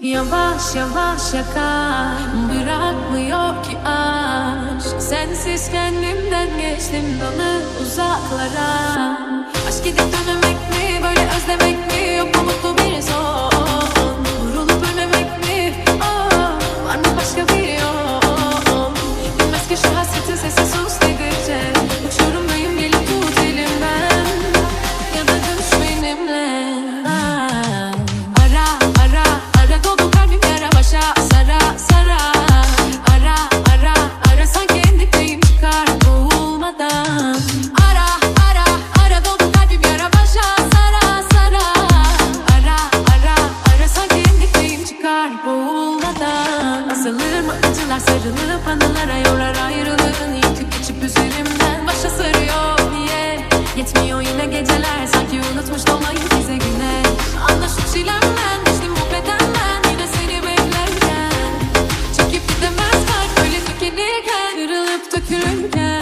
Yavaş yavaş yakar Bırakmıyor ki aşk. Sensiz kendimden geçtim dalıp uzaklara boğulmadan Asılır mı acılar? Sarılıp anılara yorar ayrılığın. Yıkıp geçip üzerimden Başa sarıyor. Niye? Yetmiyor yine geceler. Sanki unutmuş dolayı bize güne Anla şu çilemden düştüm bu bedenden yine seni beklerken Çekip gidemez. Kalp öyle tükenirken Kırılıp dökülürken